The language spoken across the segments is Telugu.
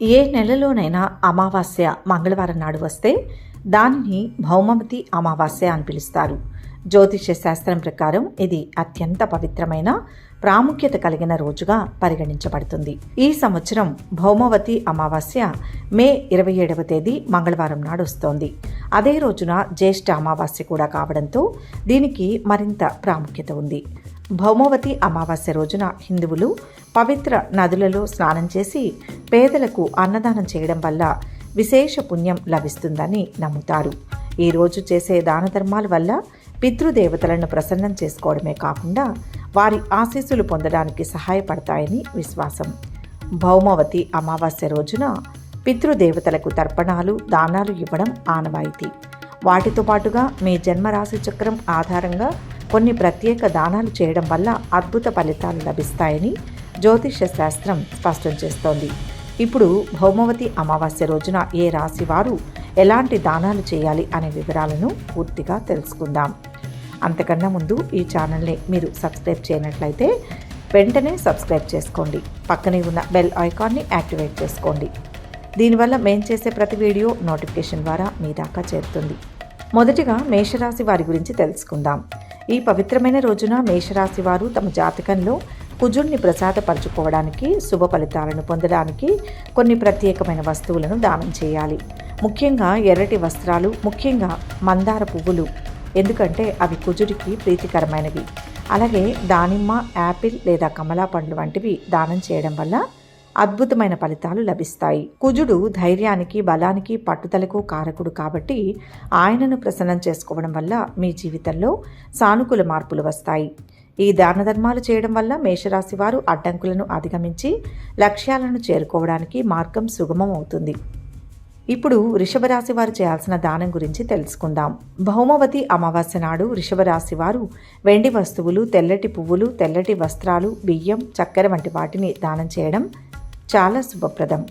ఏ నెలలోనైనా అమావాస్య మంగళవారం నాడు వస్తే దానిని భౌమవతి అమావాస్య అని పిలుస్తారు. జ్యోతిష్య శాస్త్రం ప్రకారం ఇది అత్యంత పవిత్రమైన ప్రాముఖ్యత కలిగిన రోజుగా పరిగణించబడుతుంది. ఈ సంవత్సరం భౌమవతి అమావాస్య మే ఇరవై ఏడవ తేదీ మంగళవారం నాడు వస్తోంది. అదే రోజున జ్యేష్ఠ అమావాస్య కూడా కావడంతో దీనికి మరింత ప్రాముఖ్యత ఉంది. భౌమవతి అమావాస్య రోజున హిందువులు పవిత్ర నదులలో స్నానం చేసి పేదలకు అన్నదానం చేయడం వల్ల విశేష పుణ్యం లభిస్తుందని నమ్ముతారు. ఈరోజు చేసే దాన ధర్మాల వల్ల పితృదేవతలను ప్రసన్నం చేసుకోవడమే కాకుండా వారి ఆశీస్సులు పొందడానికి సహాయపడతాయని విశ్వాసం. భౌమవతి అమావాస్య రోజున పితృదేవతలకు తర్పణాలు దానాలు ఇవ్వడం ఆనవాయితీ. వాటితో పాటుగా మీ జన్మరాశి చక్రం ఆధారంగా కొన్ని ప్రత్యేక దానాలు చేయడం వల్ల అద్భుత ఫలితాలు లభిస్తాయని జ్యోతిష్య శాస్త్రం స్పష్టం చేస్తోంది. ఇప్పుడు భౌమవతి అమావాస్య రోజున ఏ రాశి వారు ఎలాంటి దానాలు చేయాలి అనే వివరాలను పూర్తిగా తెలుసుకుందాం. అంతకన్నా ముందు ఈ ఛానల్ని మీరు సబ్స్క్రైబ్ చేయనట్లయితే వెంటనే సబ్స్క్రైబ్ చేసుకోండి. పక్కనే ఉన్న బెల్ ఐకాన్ని యాక్టివేట్ చేసుకోండి. దీనివల్ల మేం చేసే ప్రతి వీడియో నోటిఫికేషన్ ద్వారా మీ దాకా చేరుతుంది. మొదటిగా మేషరాశి వారి గురించి తెలుసుకుందాం. ఈ పవిత్రమైన రోజున మేషరాశి వారు తమ జాతకంలో కుజుణ్ణి ప్రసాదపరచుకోవడానికి శుభ ఫలితాలను పొందడానికి కొన్ని ప్రత్యేకమైన వస్తువులను దానం చేయాలి. ముఖ్యంగా ఎర్రటి వస్త్రాలు ముఖ్యంగా మందార పువ్వులు. ఎందుకంటే అవి కుజుడికి ప్రీతికరమైనవి. అలాగే దానిమ్మ యాపిల్ లేదా కమలా పండ్లు వంటివి దానం చేయడం వల్ల అద్భుతమైన ఫలితాలు లభిస్తాయి. కుజుడు ధైర్యానికి బలానికి పట్టుదలకు కారకుడు కాబట్టి ఆయనను ప్రసన్నం చేసుకోవడం వల్ల మీ జీవితంలో సానుకూల మార్పులు వస్తాయి. ఈ దాన ధర్మాలు చేయడం వల్ల మేషరాశి వారు అడ్డంకులను అధిగమించి లక్ష్యాలను చేరుకోవడానికి మార్గం సుగమం అవుతుంది. ఇప్పుడు వృషభరాశి వారు చేయాల్సిన దానం గురించి తెలుసుకుందాం. భౌమవతి అమావాస్య నాడు వృషభరాశి వారు వెండి వస్తువులు తెల్లటి పువ్వులు తెల్లటి వస్త్రాలు బియ్యం చక్కెర వంటి వాటిని దానం చేయడం చాలా శుభప్రదం.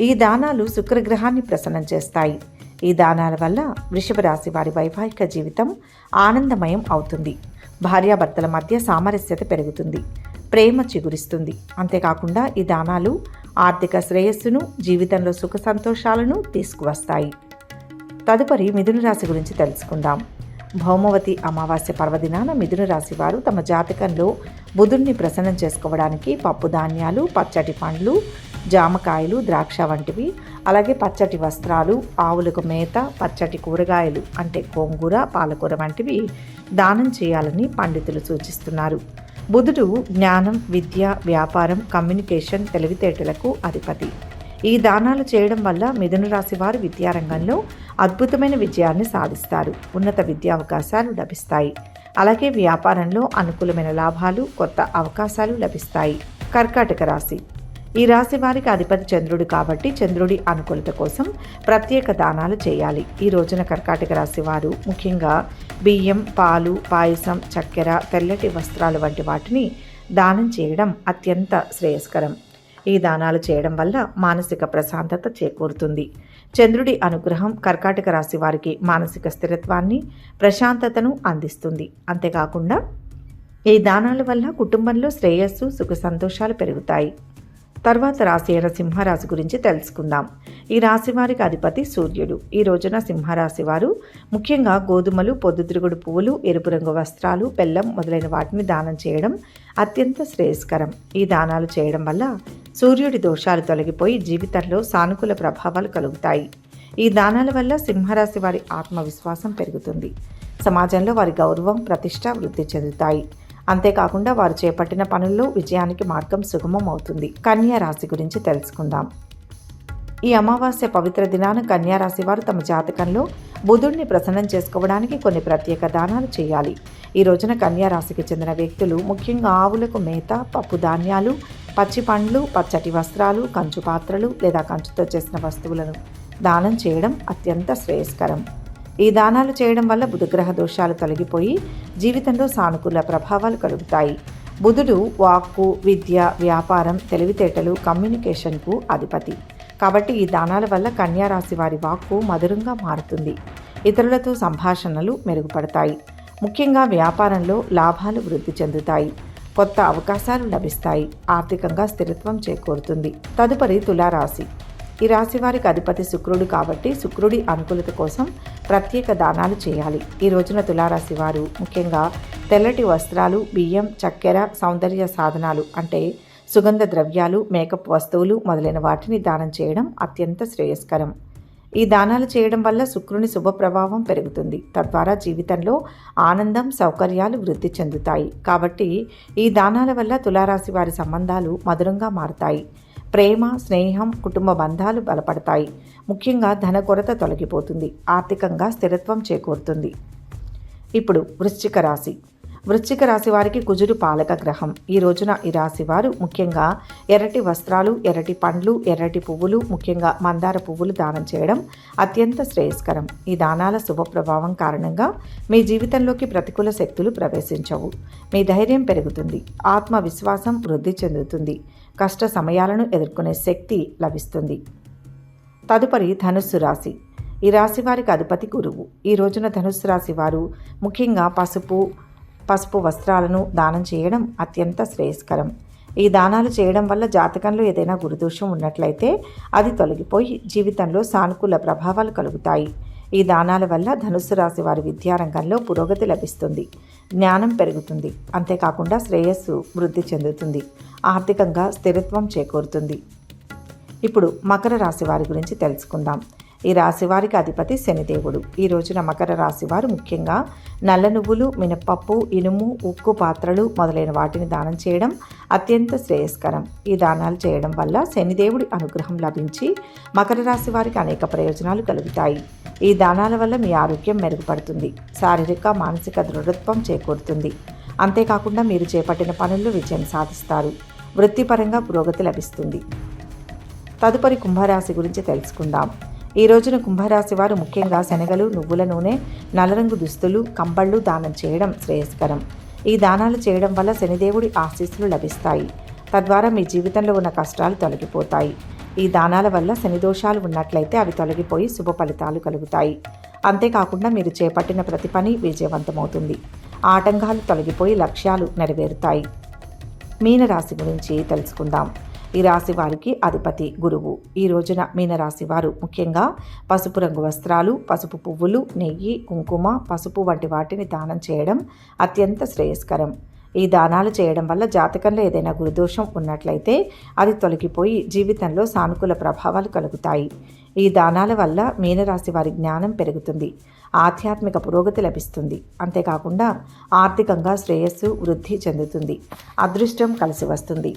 ఈ దానాలు శుక్రగ్రహాన్ని ప్రసన్నం చేస్తాయి. ఈ దానాల వల్ల వృషభ రాశి వారి వైవాహిక జీవితం ఆనందమయం అవుతుంది. భార్యాభర్తల మధ్య సామరస్యత పెరుగుతుంది. ప్రేమ చిగురిస్తుంది. అంతేకాకుండా ఈ దానాలు ఆర్థిక శ్రేయస్సును జీవితంలో సుఖ సంతోషాలను తీసుకువస్తాయి. తదుపరి మిథున రాశి గురించి తెలుసుకుందాం. భౌమవతి అమావాస్య పర్వదినాన మిథున రాశి వారు తమ జాతకంలో బుధుణ్ణి ప్రసన్నం చేసుకోవడానికి పప్పు ధాన్యాలు పచ్చటి పండ్లు జామకాయలు ద్రాక్ష వంటివి అలాగే పచ్చటి వస్త్రాలు ఆవులకు మేత పచ్చటి కూరగాయలు అంటే గోంగూర పాలకూర వంటివి దానం చేయాలని పండితులు సూచిస్తున్నారు. బుధుడు జ్ఞానం విద్య వ్యాపారం కమ్యూనికేషన్ తెలివితేటలకు అధిపతి. ఈ దానాలు చేయడం వల్ల మిథున రాశి వారు విద్యారంగంలో అద్భుతమైన విజయాన్ని సాధిస్తారు. ఉన్నత విద్యా అవకాశాలు లభిస్తాయి. అలాగే వ్యాపారంలో అనుకూలమైన లాభాలు కొత్త అవకాశాలు లభిస్తాయి. కర్కాటక రాశి. ఈ రాశి వారికి అధిపతి చంద్రుడు కాబట్టి చంద్రుడి అనుకూలత కోసం ప్రత్యేక దానాలు చేయాలి. ఈ రోజున కర్కాటక రాశి వారు ముఖ్యంగా బియ్యం పాలు పాయసం చక్కెర తెల్లటి వస్త్రాలు వంటి వాటిని దానం చేయడం అత్యంత శ్రేయస్కరం. ఈ దానాలు చేయడం వల్ల మానసిక ప్రశాంతత చేకూరుతుంది. చంద్రుడి అనుగ్రహం కర్కాటక రాశి వారికి మానసిక స్థిరత్వాన్ని ప్రశాంతతను అందిస్తుంది. అంతేకాకుండా ఈ దానాల వల్ల కుటుంబంలో శ్రేయస్సు సుఖ సంతోషాలు పెరుగుతాయి. తర్వాత రాశి అయిన సింహరాశి గురించి తెలుసుకుందాం. ఈ రాశి వారికి అధిపతి సూర్యుడు. ఈ రోజున సింహరాశి వారు ముఖ్యంగా గోధుమలు పొద్దుతిరుగుడు పువ్వులు ఎరుపు రంగు వస్త్రాలు బెల్లం మొదలైన వాటిని దానం చేయడం అత్యంత శ్రేయస్కరం. ఈ దానాలు చేయడం వల్ల సూర్యుడి దోషాలు తొలగిపోయి జీవితంలో సానుకూల ప్రభావాలు కలుగుతాయి. ఈ దానాల వల్ల సింహరాశి వారి ఆత్మవిశ్వాసం పెరుగుతుంది. సమాజంలో వారి గౌరవం ప్రతిష్ట వృద్ధి చెందుతాయి. అంతేకాకుండా వారు చేపట్టిన పనుల్లో విజయానికి మార్గం సుగమం అవుతుంది. కన్యా రాశి గురించి తెలుసుకుందాం. ఈ అమావాస్య పవిత్ర దినాన కన్యారాశి వారు తమ జాతకంలో బుధుడిని ప్రసన్నం చేసుకోవడానికి కొన్ని ప్రత్యేక దానాలు చేయాలి. ఈ రోజున కన్యారాశికి చెందిన వ్యక్తులు ముఖ్యంగా ఆవులకు మేత పప్పు ధాన్యాలు పచ్చి పండ్లు పచ్చటి వస్త్రాలు కంచు పాత్రలు లేదా కంచుతో చేసిన వస్తువులను దానం చేయడం అత్యంత శ్రేయస్కరం. ఈ దానాలు చేయడం వల్ల బుధగ్రహ దోషాలు తొలగిపోయి జీవితంలో సానుకూల ప్రభావాలు కలుగుతాయి. బుధుడు వాక్కు విద్య వ్యాపారం తెలివితేటలు కమ్యూనికేషన్కు అధిపతి. కాబట్టి ఈ దానాల వల్ల కన్యారాశి వారి వాక్కు మధురంగా మారుతుంది. ఇతరులతో సంభాషణలు మెరుగుపడతాయి. ముఖ్యంగా వ్యాపారంలో లాభాలు వృద్ధి చెందుతాయి. కొత్త అవకాశాలు లభిస్తాయి. ఆర్థికంగా స్థిరత్వం చేకూరుతుంది. తదుపరి తులారాశి. ఈ రాశి వారికి అధిపతి శుక్రుడు కాబట్టి శుక్రుడి అనుకూలత కోసం ప్రత్యేక దానాలు చేయాలి. ఈ రోజున తులారాశి వారు ముఖ్యంగా తెల్లటి వస్త్రాలు బియ్యం చక్కెర సౌందర్య సాధనాలు అంటే సుగంధ ద్రవ్యాలు మేకప్ వస్తువులు మొదలైన వాటిని దానం చేయడం అత్యంత శ్రేయస్కరం. ఈ దానాలు చేయడం వల్ల శుక్రుని శుభ ప్రభావం పెరుగుతుంది. తద్వారా జీవితంలో ఆనందం సౌకర్యాలు వృద్ధి చెందుతాయి. కాబట్టి ఈ దానాల వల్ల తులారాశి వారి సంబంధాలు మధురంగా మారుతాయి. ప్రేమ స్నేహం కుటుంబ బంధాలు బలపడతాయి. ముఖ్యంగా ధన కొరత తొలగిపోతుంది. ఆర్థికంగా స్థిరత్వం చేకూరుతుంది. ఇప్పుడు వృశ్చిక రాశి. వృశ్చిక రాశి వారికి కుజుడు పాలక గ్రహం. ఈ రోజున ఈ రాశి వారు ముఖ్యంగా ఎర్రటి వస్త్రాలు ఎర్రటి పండ్లు ఎర్రటి పువ్వులు ముఖ్యంగా మందార పువ్వులు దానం చేయడం అత్యంత శ్రేయస్కరం. ఈ దానాల శుభ ప్రభావం కారణంగా మీ జీవితంలోకి ప్రతికూల శక్తులు ప్రవేశించవు. మీ ధైర్యం పెరుగుతుంది. ఆత్మవిశ్వాసం వృద్ధి చెందుతుంది. కష్ట సమయాలను ఎదుర్కొనే శక్తి లభిస్తుంది. తదుపరి ధనుస్సు రాశి. ఈ రాశి వారికి అధిపతి గురువు. ఈ రోజున ధనుస్సు రాశి వారు ముఖ్యంగా పసుపు పసుపు వస్త్రాలను దానం చేయడం అత్యంత శ్రేయస్కరం. ఈ దానాలు చేయడం వల్ల జాతకంలో ఏదైనా గురుదోషం ఉన్నట్లయితే అది తొలగిపోయి జీవితంలో సానుకూల ప్రభావాలు కలుగుతాయి. ఈ దానాల వల్ల ధనుస్సు రాశి వారి విద్యారంగంలో పురోగతి లభిస్తుంది. జ్ఞానం పెరుగుతుంది. అంతేకాకుండా శ్రేయస్సు వృద్ధి చెందుతుంది. ఆర్థికంగా స్థిరత్వం చేకూరుతుంది. ఇప్పుడు మకర రాశి వారి గురించి తెలుసుకుందాం. ఈ రాశివారికి అధిపతి శనిదేవుడు. ఈ రోజున మకర రాశివారు ముఖ్యంగా నల్ల నువ్వులు మినపప్పు ఇనుము ఉక్కు పాత్రలు మొదలైన వాటిని దానం చేయడం అత్యంత శ్రేయస్కరం. ఈ దానాలు చేయడం వల్ల శనిదేవుడి అనుగ్రహం లభించి మకర రాశి వారికి అనేక ప్రయోజనాలు కలుగుతాయి. ఈ దానాల వల్ల మీ ఆరోగ్యం మెరుగుపడుతుంది. శారీరక మానసిక దృఢత్వం చేకూరుతుంది. అంతేకాకుండా మీరు చేపట్టిన పనుల్లో విజయం సాధిస్తారు. వృత్తిపరంగా పురోగతి లభిస్తుంది. తదుపరి కుంభరాశి గురించి తెలుసుకుందాం. ఈ రోజున కుంభరాశి వారు ముఖ్యంగా శనగలు నువ్వుల నూనె నల్లరంగు దుస్తులు కంబళ్ళు దానం చేయడం శ్రేయస్కరం. ఈ దానాలు చేయడం వల్ల శనిదేవుడి ఆశీస్సులు లభిస్తాయి. తద్వారా మీ జీవితంలో ఉన్న కష్టాలు తొలగిపోతాయి. ఈ దానాల వల్ల శని దోషాలు ఉన్నట్లయితే అవి తొలగిపోయి శుభ ఫలితాలు కలుగుతాయి. అంతేకాకుండా మీరు చేపట్టిన ప్రతి పని విజయవంతమవుతుంది. ఆటంకాలు తొలగిపోయి లక్ష్యాలు నెరవేరుతాయి. మీనరాశి గురించి తెలుసుకుందాం. ఈ రాశి వారికి అధిపతి గురువు. ఈ రోజున మీనరాశి వారు ముఖ్యంగా పసుపు రంగు వస్త్రాలు పసుపు పువ్వులు నెయ్యి కుంకుమ పసుపు వంటి వాటిని దానం చేయడం అత్యంత శ్రేయస్కరం. ఈ దానాలు చేయడం వల్ల జాతకంలో ఏదైనా గురుదోషం ఉన్నట్లయితే అది తొలగిపోయి జీవితంలో సానుకూల ప్రభావాలు కలుగుతాయి. ఈ దానాల వల్ల మీనరాశి వారి జ్ఞానం పెరుగుతుంది. ఆధ్యాత్మిక పురోగతి లభిస్తుంది. అంతేకాకుండా ఆర్థికంగా శ్రేయస్సు వృద్ధి చెందుతుంది. అదృష్టం కలిసి వస్తుంది.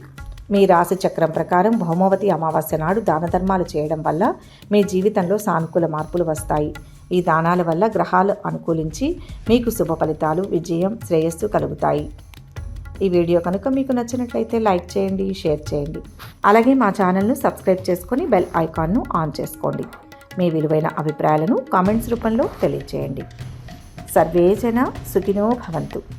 మీ రాశి చక్రం ప్రకారం భౌమవతి అమావాస్య నాడు దాన ధర్మాలు చేయడం వల్ల మీ జీవితంలో సానుకూల మార్పులు వస్తాయి. ఈ దానాల వల్ల గ్రహాలు అనుకూలించి మీకు శుభ ఫలితాలు విజయం శ్రేయస్సు కలుగుతాయి. ఈ వీడియో కనుక మీకు నచ్చినట్లయితే లైక్ చేయండి షేర్ చేయండి. అలాగే మా ఛానల్ను సబ్స్క్రైబ్ చేసుకొని బెల్ ఐకాన్ను ఆన్ చేసుకోండి. మీ విలువైన అభిప్రాయాలను కామెంట్స్ రూపంలో తెలియజేయండి సర్వేజన సుఖినో భవంతు.